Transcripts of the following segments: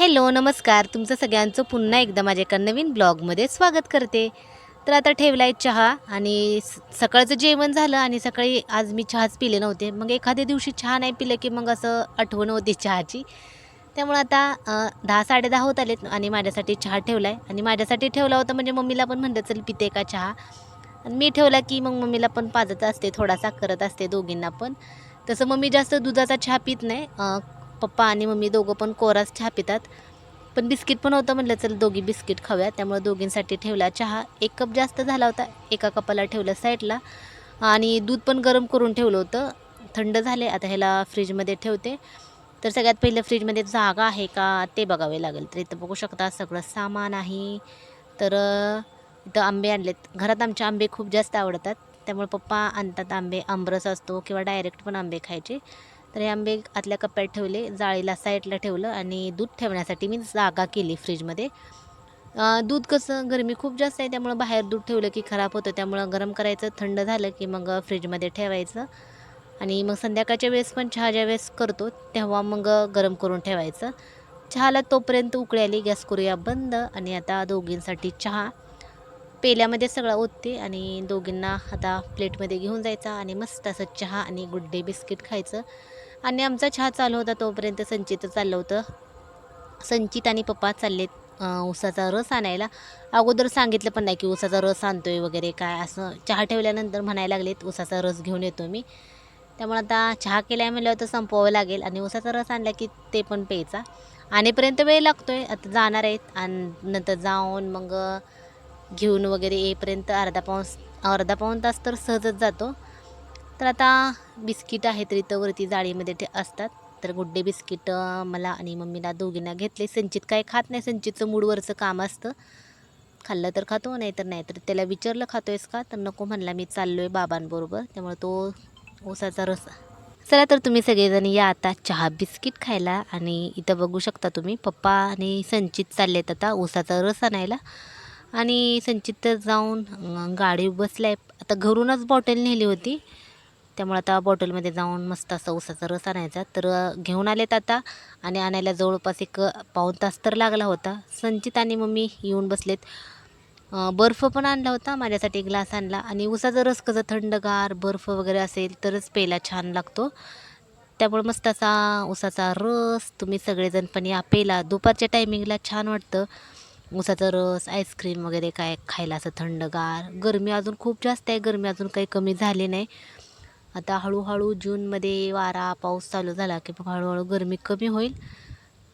Hello नमस्कार. तुमचं सगळ्यांचं पुन्हा एकदा माझ्या एका नवीन ब्लॉगमध्ये स्वागत करते. तर आता ठेवला आहे चहा आणि स- सकाळचं जेवण झालं आणि सकाळी आज मी चहाच पिले नव्हते. मग एखाद्या दिवशी चहा नाही पिलं की मग असं आठवण होती चहाची. त्यामुळं आता दहा साडे दहा होत आलेत आणि माझ्यासाठी चहा ठेवला आहे आणि माझ्यासाठी ठेवला होता म्हणजे मम्मीला पण म्हणलं चल पिते का चहा? आणि मी ठेवला की मग मम्मीला पण पाजत असते थोडासा करत असते दोघींना पण. तसं मम्मी जास्त दुधाचा चहा पित नाही. पप्पा आणि मम्मी दोघं पण कोराच चहा पितात. पण बिस्किट पण होतं म्हटलं चल दोघी बिस्किट खाऊया. त्यामुळे दोघींसाठी ठेवला चहा. एक कप जास्त झाला होता. एका कपाला ठेवलं साईडला. आणि दूध पण गरम करून ठेवलं होतं. थंड झाले. आता ह्याला फ्रीजमध्ये ठेवते. तर सगळ्यात पहिलं फ्रीजमध्ये जागा आहे का ते बघावे लागेल. तर इथं बघू शकता सगळं सामान आहे. तर इथं आंबे आणलेत. घरात आमचे आंबे खूप जास्त आवडतात. त्यामुळे पप्पा आणतात आंबे. आंबरस असतो किंवा डायरेक्ट पण आंबे खायचे. तर हे आंबे आतल्या कप्प्यात ठेवले जाळीला साईडला ठेवलं आणि दूध ठेवण्यासाठी मी जागा केली फ्रीजमध्ये. दूध कसं गरमी खूप जास्त आहे त्यामुळं बाहेर दूध ठेवलं की खराब होतं त्यामुळं गरम करायचं थंड झालं की मग फ्रीजमध्ये ठेवायचं. आणि मग संध्याकाळच्या वेळेस पण चहा ज्या वेळेस करतो तेव्हा मग गरम करून ठेवायचं. चहाला तोपर्यंत उकळी आली गॅस करूया बंद आणि आता दोघींसाठी चहा. पेल्यामध्ये सगळं ओतते आणि दोघींना आता प्लेटमध्ये घेऊन जायचा आणि मस्त असं चहा आणि गुड डे बिस्किट खायचं. आणि आमचा चहा चालू होता तोपर्यंत संचित चाललं होतं. संचित आणि पप्पा चाललेत ऊसाचा रस आणायला. अगोदर सांगितलं पण नाही की ऊसाचा रस आणतोय वगैरे काय असं. चहा ठेवल्यानंतर म्हणायला लागलेत ऊसाचा रस घेऊन येतो मी. त्यामुळे आता चहा केल्या म्हणल्यावर तर संपवावं लागेल आणि ऊसाचा रस आणला की ते पण प्यायचा. आणेपर्यंत वेळ लागतोय आता जाणार आहेत. आणि नंतर जाऊन मग घेऊन वगैरे येईपर्यंत अर्धा पाऊन अर्धा पाऊण तास तर सहजच जातो. तर आता बिस्किट आहेत इथं वरती जाळीमध्ये ते असतात. तर गुड्डे बिस्किट मला आणि मम्मीला दोघींना घेतले. संचित काय खात नाही. संचितचं मूडवरचं काम असतं. खाल्लं तर खातो नाही तर नाही. तर त्याला विचारलं खातोयस का? तर नको म्हणला मी चाललो आहे बाबांबरोबर. त्यामुळे तो ऊसाचा रस चला तर तुम्ही सगळेजण या आता चहा बिस्किट खायला आणि इथं बघू शकता तुम्ही. पप्पा आणि संचित चाललेत आता ऊसाचा रस आणायला. आणि संचित तर जाऊन गाडी बसलाय. आता घरूनच बॉटल नेली होती. त्यामुळे आता बॉटलमध्ये जाऊन मस्त असा ऊसाचा रस आणायचा. तर घेऊन आलेत आता. आणि आणायला जवळपास एक पाऊण तास तर लागला होता. संचित आणि मम्मी येऊन बसलेत. बर्फ पण आणला होता. माझ्यासाठी ग्लास आणला. आणि ऊसाचा रस कसं थंडगार बर्फ वगैरे असेल तरच प्यायला छान लागतो. त्यामुळे मस्त असा ऊसाचा रस तुम्ही सगळेजण पण या. पेला दुपारच्या टायमिंगला छान वाटतं. ऊसाचा रस आईस्क्रीम वगैरे काय खायला असं थंडगार. गरमी अजून खूप जास्त आहे. गरमी अजून काही कमी झाली नाही. आता हळूहळू जूनमध्ये वारा पाऊस चालू झाला की मग हळूहळू गरमी कमी होईल.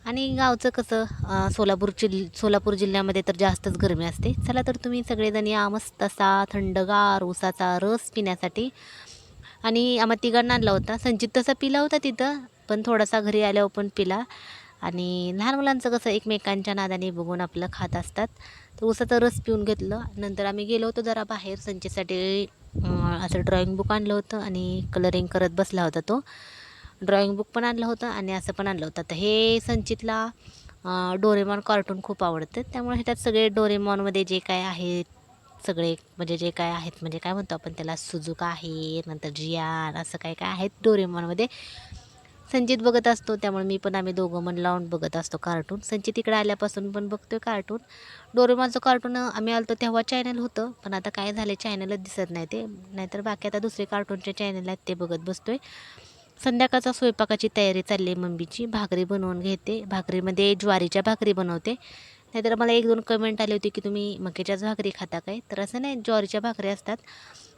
आणि गावचं कसं सोलापूर जिल सोलापूर जिल्ह्यामध्ये तर जास्तच गरमी असते. चला तर तुम्ही सगळेजण या मस्त असा थंडगार ऊसाचा रस पिण्यासाठी. आणि आम्हा तिघांना आणला होता. संचित तसा पिला होता तिथं पण थोडासा घरी आल्यावर पण पिला. आणि लहान मुलांचं कसं एकमेकांच्या नादाने बघून आपलं खात असतात. तर ऊसाचा रस पिऊन घेतलं. नंतर आम्ही गेलो होतो जरा बाहेर. संचेसाठी असं ड्रॉइंग बुक आणलं होतं आणि कलरिंग करत बसला होता तो. ड्रॉइंग बुक पण आणलं होतं आणि असं पण आणलं होतं. तर हे संचितला डोरेमॉन कार्टून खूप आवडतं. त्यामुळे ह्याच्यात सगळे डोरेमॉनमध्ये जे काय आहेत सगळे म्हणजे जे काय आहेत म्हणजे काय म्हणतो आपण त्याला? सुजुका आहे नंतर जियान असं काय काय आहेत डोरेमॉनमध्ये संचित बघत असतो त्यामुळे मी पण आम्ही दोघं मन लावून बघत असतो कार्टून संचित इकडे आल्यापासून पण बघतोय कार्टून डोरेमॉनचं कार्टून आम्ही आलतो तेव्हा चॅनल होतं पण आता काय झालं चॅनलच दिसत नाही ते. नाहीतर बाकी आता दुसरे कार्टूनचे चॅनल आहेत ते बघत बसतोय. संध्याकाळचा स्वयंपाकाची तयारी चालली आहे मम्मीची. भाकरी बनवून घेते. भाकरीमध्ये ज्वारीच्या भाकरी बनवते. नाहीतर मला एक दोन कमेंट आली होती की तुम्ही मकेच्याच भाकरी खाता काय? तर असं नाही ज्वारीच्या भाकरी असतात.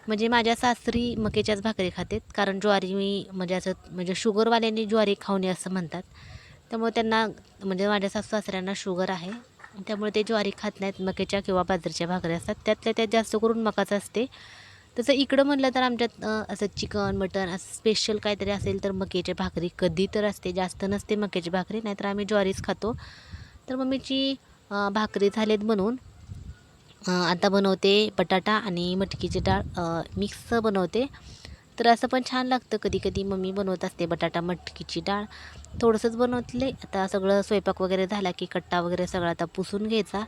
म्हणजे माझ्या सासरी मकेच्याच भाकरी खातेत कारण ज्वारी मी म्हणजे असं म्हणजे शुगरवाल्यांनी ज्वारी खाऊ नये असं म्हणतात. त्यामुळे त्यांना म्हणजे माझ्या सासू सासऱ्यांना शुगर आहे. त्यामुळे ते ज्वारी खात नाहीत मकेच्या किंवा बाजरीच्या भाकरी असतात. त्यातल्या त्यात जास्त करून मकाचं असते. तसं इकडं म्हटलं तर आमच्यात असं चिकन मटन असं स्पेशल काहीतरी असेल तर मकेची भाकरी कधी तर असते. जास्त नसते मकेची भाकरी नाहीतर आम्ही ज्वारीच खातो. तर मम्मीची भाकरी झालेत म्हणून आता बनवते बटाटा आणि मटकीची डाळ मिक्स बनवते. तर असं पण छान लागतं. कधी कधी मम्मी बनवत असते बटाटा मटकीची डाळ. थोडंसंच बनवतले. आता सगळं स्वयंपाक वगैरे झाला की कट्टा वगैरे सगळा आता पुसून घ्यायचा.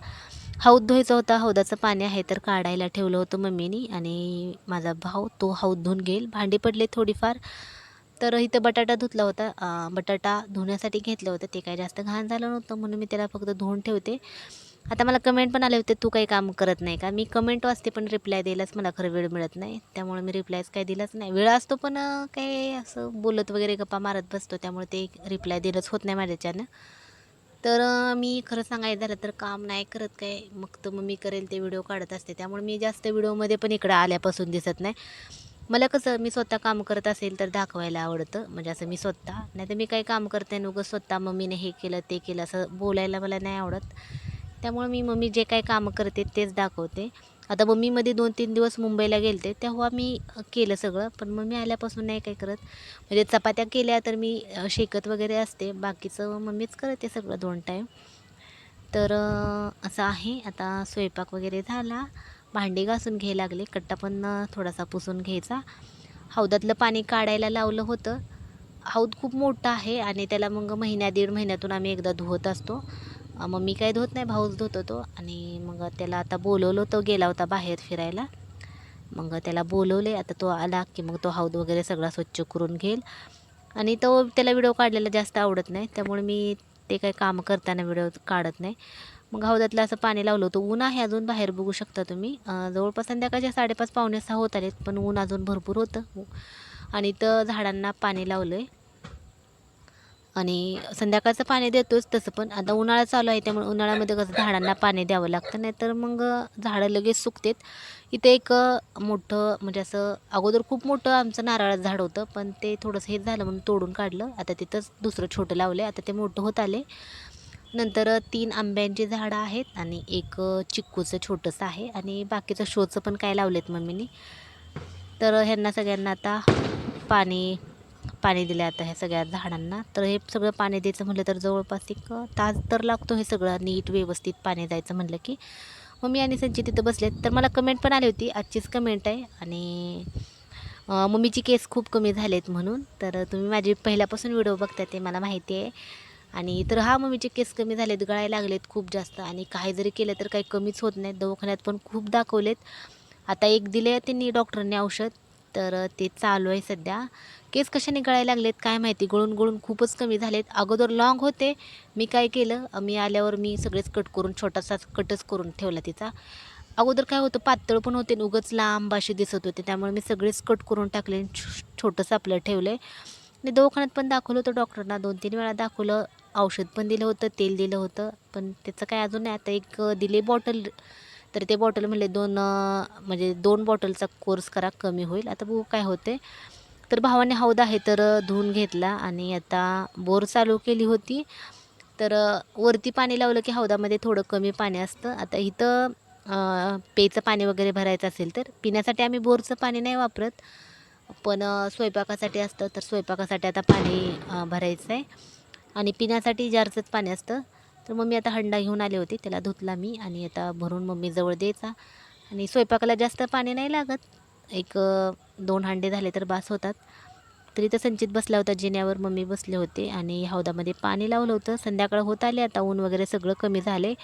हौद धुवायचा होता. हौदाचं पाणी आहे तर काढायला ठेवलं होतं मम्मीनी आणि माझा भाऊ तो हौद धुवून घेईल. भांडी पडले थोडीफार. तर इथं बटाटा धुतला होता. बटाटा धुण्यासाठी घेतलं होतं. ते काही जास्त घाण झालं नव्हतं म्हणून मी त्याला फक्त धुवून ठेवते. आता मला कमेंट पण आले होते तू काही काम करत नाही का? मी कमेंट वाचते पण रिप्लाय द्यायलाच मला खरं वेळ मिळत नाही. त्यामुळे मी रिप्लायच काही दिलाच नाही. वेळ असतो पण काही असं बोलत वगैरे गप्पा मारत बसतो त्यामुळे ते रिप्लाय दिलंच होत नाही माझ्याच्यानं तर मी खरं सांगायचं झालं तर काम नाही करत काय. मग तर मग मी करेल ते व्हिडिओ काढत असते. त्यामुळे मी जास्त व्हिडिओमध्ये पण इकडं आल्यापासून दिसत नाही. मला कसं मी स्वतः काम करत असेल तर दाखवायला आवडतं. म्हणजे असं मी स्वतः. नाही तर मी काही काम करते न उगं स्वतः मम्मीने हे केलं ते केलं असं बोलायला मला नाही आवडत. त्यामुळे मी मम्मी जे काही कामं करते तेच दाखवते. आता मम्मीमध्ये दोन तीन दिवस मुंबईला गेलते तेव्हा मी केलं सगळं पण मम्मी आल्यापासून नाही काही करत. म्हणजे चपात्या केल्या तर मी शेकत वगैरे असते बाकीचं मम्मीच करते सगळं दोन टाईम तर असं आहे. आता स्वयंपाक वगैरे झाला भांडी घासून घ्यायला लागले कट्टा पण थोडासा पुसून घ्यायचा. हौदातलं पाणी काढायला लावलं होतं. हौद खूप मोठा आहे आणि त्याला मग महिन्या दीड महिन्यातून आम्ही एकदा धुवत असतो. मग मी काय धुत नाही भाऊच धुत होतो. आणि मग त्याला आता बोलवलं तो गेला होता बाहेर फिरायला. मग त्याला बोलवले आता तो आला की मग तो हौद वगैरे सगळा स्वच्छ करून घेईल. आणि तो त्याला व्हिडिओ काढलेला जास्त आवडत नाही त्यामुळे मी ते काही काम करताना व्हिडिओ काढत नाही. मग हौदातलं असं पाणी लावलं होतं. ऊन आहे अजून बाहेर बघू शकता तुम्ही. जवळपास संध्याकाळच्या साडेपाच पावणे सहा होत आलेत पण ऊन अजून भरपूर होतं. आणि तर झाडांना पाणी लावलं आहे आणि संध्याकाळचं पाणी देतोच तसं पण. आता उन्हाळा चालू आहे त्यामुळे उन्हाळ्यामध्ये कसं झाडांना पाणी द्यावं लागतं नाहीतर मग झाडं लगेच सुकतात. इथे एक मोठं म्हणजे असं अगोदर खूप मोठं आमचं नारळाचं झाड होतं पण ते थोडंसं हे झालं म्हणून तोडून काढलं. आता तिथंच दुसरं छोटं लावलं आता ते मोठं होत आले नंतर तीन आंब्यांची झाडं आहेत आणि एक चिक्कूचं छोटंसं आहे आणि बाकीचं शोचं पण काय लावलेत मम्मीनी. तर ह्यांना सगळ्यांना आता पाणी पाणी दिलं आता ह्या सगळ्या झाडांना. तर हे सगळं पाणी द्यायचं म्हटलं तर जवळपास एक तास तर लागतो हे सगळं नीट व्यवस्थित पाणी द्यायचं म्हटलं की. मम्मी आणि संचित तिथं बसलेत तर मला कमेंट पण आली होती. आजचीच कमेंट आहे. आणि मम्मीची केस खूप कमी झालेत म्हणून. तर तुम्ही माझी पहिल्यापासून व्हिडिओ बघताय ते मला माहिती आहे. आणि तर हा मम्मीचे केस कमी झालेत गळायला लागलेत खूप जास्त. आणि काही जरी केलं तर काही कमीच होत नाहीत. दवाखान्यात पण खूप दाखवलेत. आता एक दिले त्यांनी डॉक्टरने औषध. तर ते चालू आहे सध्या. केस कशाने गळायला लागलेत काय माहिती? गळून गळून खूपच कमी झालेत. अगोदर लॉंग होते. मी काय केलं? मी आल्यावर मी सगळेच कट करून छोटासा कटच करून ठेवला तिचा. अगोदर काय होतं? पातळ पण होते आणि उगच लांब असे दिसत होते. त्यामुळे मी सगळेच कट करून टाकले आणि छोटंसं आपलं ठेवलं आहे आणि दवाखान्यात पण दाखवलं होतं डॉक्टरना. दोन तीन वेळा दाखवलं. औषध पण दिलं होतं तेल दिलं होतं. पण त्याचं काय अजून नाही. आता एक दिले बॉटल तर ते बॉटल म्हणले दोन म्हणजे दोन बॉटलचा कोर्स करा कमी होईल. आता बघू काय होते तर भावाने हौद आहे तर धुवून घेतला आणि आता बोर चालू केली होती. तर वरती पाणी लावलं की हौदामध्ये थोडं कमी पाणी असतं. आता इथं पेचं पाणी वगैरे भरायचं असेल तर पिण्यासाठी आम्ही बोरचं पाणी नाही वापरत. पण स्वयंपाकासाठी असतं तर स्वयंपाकासाठी आता पाणी भरायचं आहे आणि पिण्यासाठी जारचंच पाणी असतं. तर मम्मी आता हंडा घेऊन आली होती त्याला धुतला मी आणि आता भरून मम्मी जवळ द्यायचा. आणि स्वयंपाकाला जास्त पाणी नाही लागत. एक दोन हांडे झाले तर बास होतात. तरी तर संचित बसला होता जिन्यावर मम्मी बसले होते आणि हौदामध्ये पाणी लावलं होतं. संध्याकाळ होत आले आता ऊन वगैरे सगळं कमी झाले.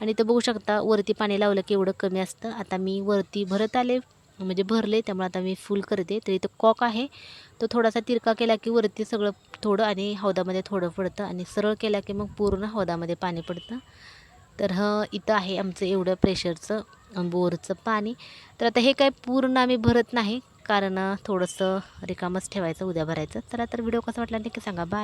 आणि तर बघू शकता वरती पाणी लावलं की एवढं कमी असतं. आता मी वरती भरत आले. म्हणजे भरले त्यामुळे आता मी फुल करते. तर इथं कॉक आहे. तो थोडासा तिरका केला की वरती सगळं थोडं आणि हौदामध्ये थोडं पडतं आणि सरळ केला की मग पूर्ण हौदामध्ये पाणी पडतं. तर ह इथं आहे आमचं एवढं प्रेशरचं बोरचं पाणी. तर आता हे काय पूर्ण आम्ही भरत नाही कारण थोडंसं रिकामच ठेवायचं उद्या भरायचं. चला तर व्हिडिओ कसा वाटला नक्की सांगा. बाय